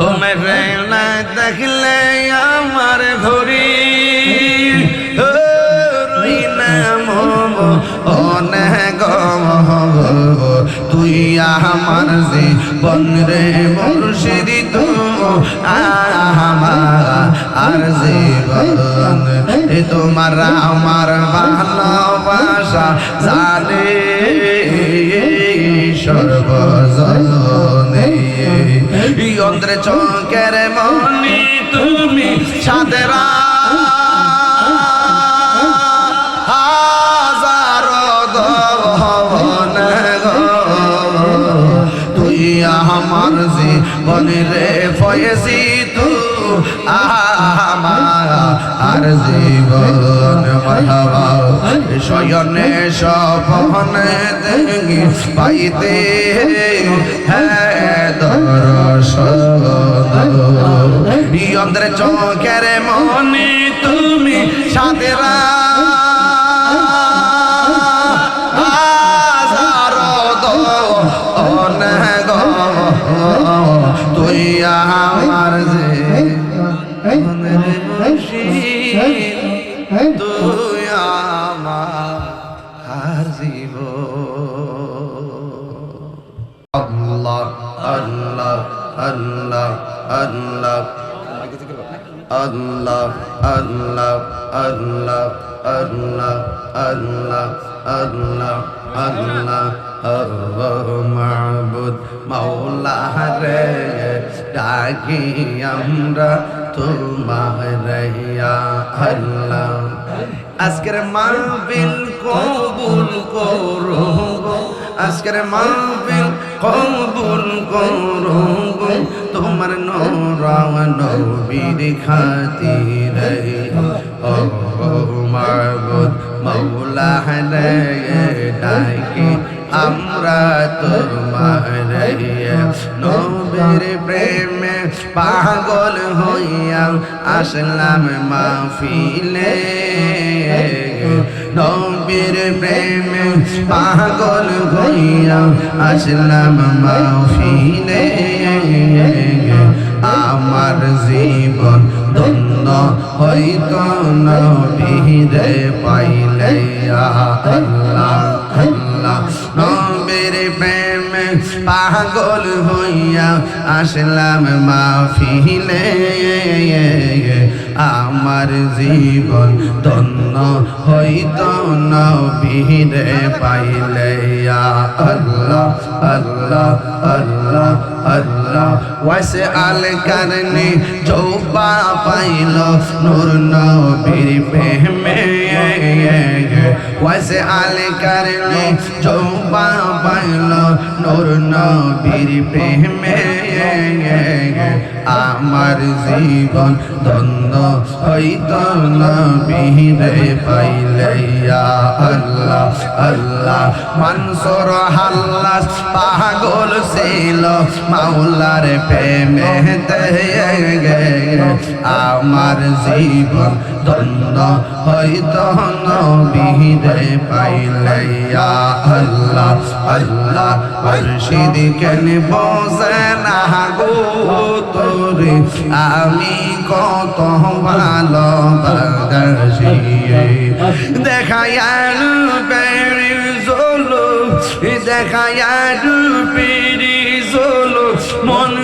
তোমার না দেখলে আমার ঘড়ি। তুই আমার যে বনরে মুর্শিদি তু আর জীবন এ তোমার, আমার ভালোবাসা জানে সর্বজনে। অন্ধ্রে চমকের মনি তুমি সাদেরা। আমার জি বনি রে ফয়েছি তু আমার জীবন মহাবা শয়নে সপনে দেখি পাইতে হ্যাঁ দর্শন অন্ধ্রে চোখের মনে তুমি সাদেরা তুই আমার যে তুই আল্লাহ আল্লাহ আল্লাহ আল্লাহ আল্লাহ আল্লাহ আল্লাহ আল্লাহ মাহবুদ মাওলা রে ডাকি আমরা তোমার আল্লাহ। আজকের মাহবিল কবুল করো আজকের মাহবিল কবুল করব তোমার নবীর খাতির। ও মাহবুদ মৌলা ডাকি আমরা তোমার নবীর প্রেমে পাগল হইয়া আসলাম মাহফিলে। নবীর প্রেমে পাগল হইয়া আসলাম মাহফিলে। আমার জীবন ধন্য হইতো নবীরে পাইলে আল্লাহ আল্লাহ। নবীর প্রেমে পাগল হইয়া আসলাম মাহফিলে। আমার জীবন ধন্য হইত নবীরে পাইলে আল্লাহ আল্লাহ আল্লাহ আল্লাহ। ওয়াসে আল কারণে জৌবা পাইল নূর নবীর প্রেমে। ওয়াসে আলে কারণে চৌবা পাইল নূর নবীর প্রেমে। আমার জীবন ধন্য হইত নবীরে পাইলে আল্লাহ আল্লাহ। মানসর হাল্লাস পাগল ছিল, মাওলার প্রেমে আমার জীবন ধন্য হইত নবীরে পাইলে আল্লাহ আল্লাহ মুর্শিদ কেন বসে গো তোরে? আমি কত ভালোবাসি দেখায়ালু পেরি জোলো দেখায়ালু পেরি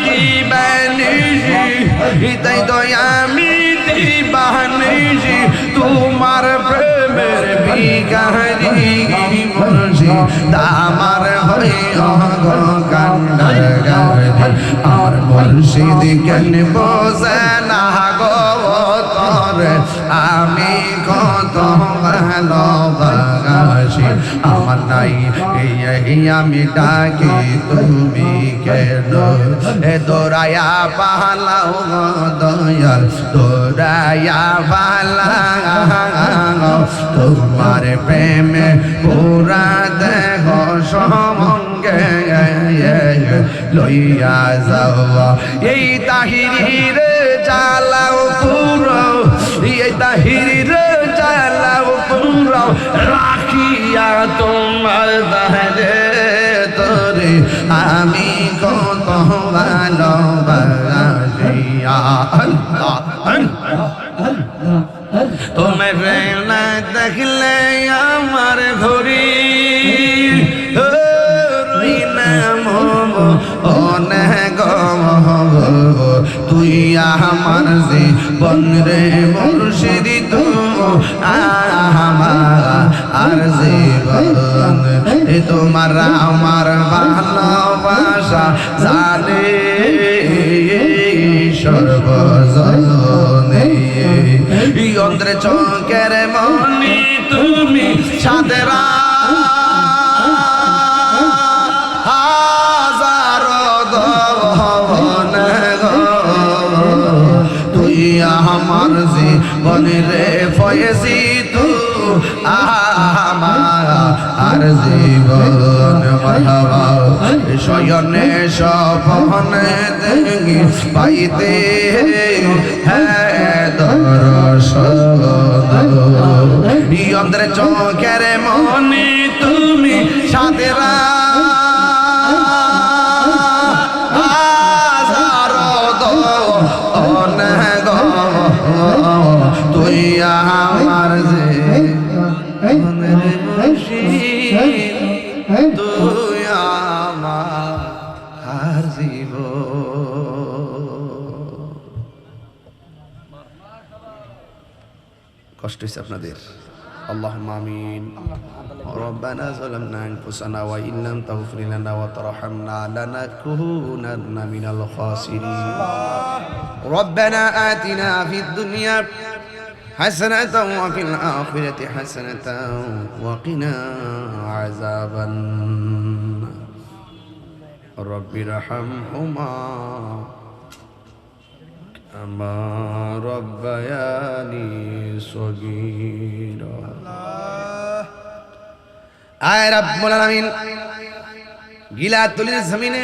দিবানিজি তাই তো আমি দিবানিজি তোমার প্রেমের ভিখারি মুরজি আমার হয়ে কান্নার গাড়ি আর মুর্শিদ কেন বোঝে না আমি কত ভালোবাসি। আমার নাই, এই আমি ডাকি, তুমি কেন? এ দোরায়া পালাও দয়াল দোরায়া পালাও। তোমার প্রেমে পুরা দেহ সমঙ্গে লইয়া যাও এই তাহিরির তোমার দাহে তোরে আমি কত ভালোবাসিয়া তোমার না দেখলে আমার অনেক তুই আমার যে বনরে মুর্শিদি তু। আমার আর জীবন তোমার আমার ভালোবাসা, জানে সর্বজনে। অন্ধ্রে চকের মনি তুমি সাদেরা আমার জীবনের ফয়েছি তু। আমার আর জীবন মাহাবা শয়নে সপনে দেখি পাইতে হ্যাঁ দর্শন অন্ধ্রে চোখের মুর্শিদ তুই আমার আর জীব কষ্ট হয়েছে আপনাদের اللهم آمين ربنا ظلمنا أنفسنا وإن لم تغفر لنا وترحمنا لنكونن من الخاسرين ربنا آتنا في الدنيا حسنة وفي الآخرة حسنة وقنا عذاب النار رب ارحمهما كما ربياني صغيرا আয় রাব্বুল আলামিন গিলাতুলির জমিনে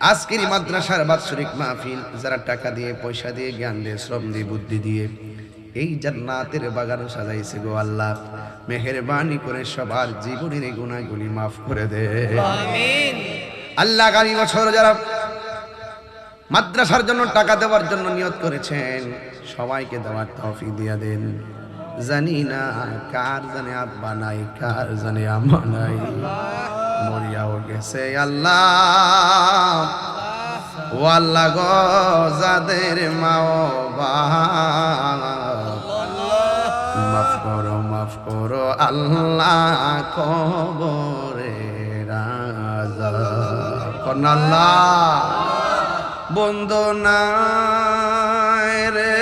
আজকের এই মাদ্রাসার বাৎসরিক মাহফিল যারা টাকা দিয়ে পয়সা দিয়ে জ্ঞান দিয়ে শ্রম দিয়ে বুদ্ধি দিয়ে এই জান্নাতের বাগান সাজাইছে গো আল্লাহ। মেহেরবানি করে সবার জীবনের গুণাগুলি মাফ করে দে। আল্লাহ আগামী বছর যারা মাদ্রাসার জন্য টাকা দেওয়ার জন্য নিয়ত করেছেন সবাইকে দেওয়ার তৌফিক দিয়া দেন। জানি না কার জানে আব্বা নাই কার জানে আম্মা নাই। মরিয়াও গেছে আল্লাহ। ও আল্লাহ গো যাদের মাও মাফ করো মাফ করো, আল্লাহ কবরে রাজা। আল্লাহ বন্দনায় রে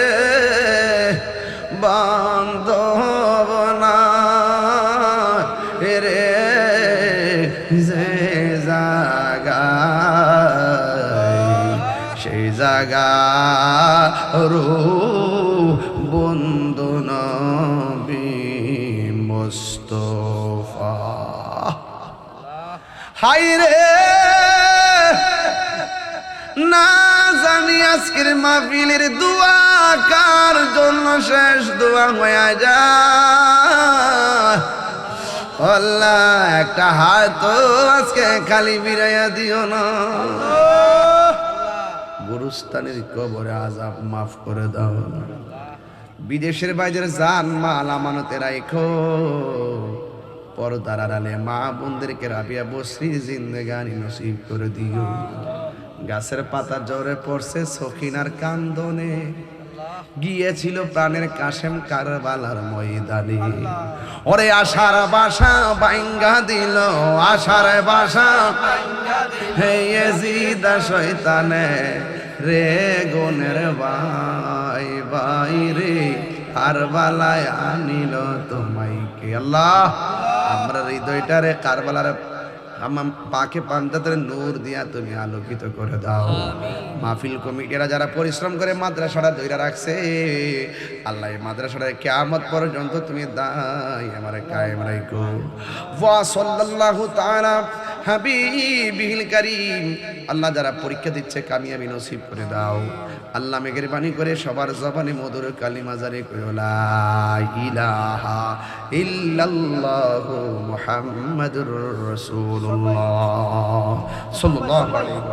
বন্দনা রে, যে জাগা সেই জাগা রু বন্দন মোস্তফা হাই রে না জানি আজকের মাহফিলের দোয়া কার জন্য শেষ দোয়া হয়ে যায়। আল্লাহ একটা হাত তো আজকে খালি বিরাইয়া দিও না। গুরুস্থানের কবরে আজাব মাফ করে দাও। বিদেশের বাইরের জান মাল আমানতে রাখো পরদার আড়ালে মা বোনদেরকে রাবিয়া বসরি জিন্দেগানি নসিব করে দিও। গাছের পাতা জোরে পড়ছে সখিনার কান্দনে। গিয়েছিল প্রাণের কাশেম কারবালার ময়দানে। ওরে আশার বাসা বাইঙ্গা দিল, আশার বাসা হে জিদা শয়তানে রে গুনের ভাই ভাই রে আর বালায় আনিল তোমায় কে? আল্লাহ আমরা হৃদয়টারে কারবালার আমার পাকে পান্তাতের নূর দিয়া তুমি আলোকিত করে দাও। মাহফিল কমিটিরা যারা পরিশ্রম করে মাদ্রাসাটা ধইরা রাখছে আল্লাহ মাদ্রাসাটা কিয়ামত পর্যন্ত তুমি দাই আমার কায়েম রাখো ওয়া সাল্লাল্লাহু তাআলা হাবিবিল কারীম। আল্লাহ যারা পরীক্ষা দিচ্ছে, কামিয়াবি নসিব করে দাও। আল্লাহ মেঘের বাণী করে সবার জবানে মধুর কালিমা জারে ইলাহা ইল্লাল্লাহ মুহাম্মাদুর রাসূলুল্লাহ। সাল্লাল্লাহু আলাইহি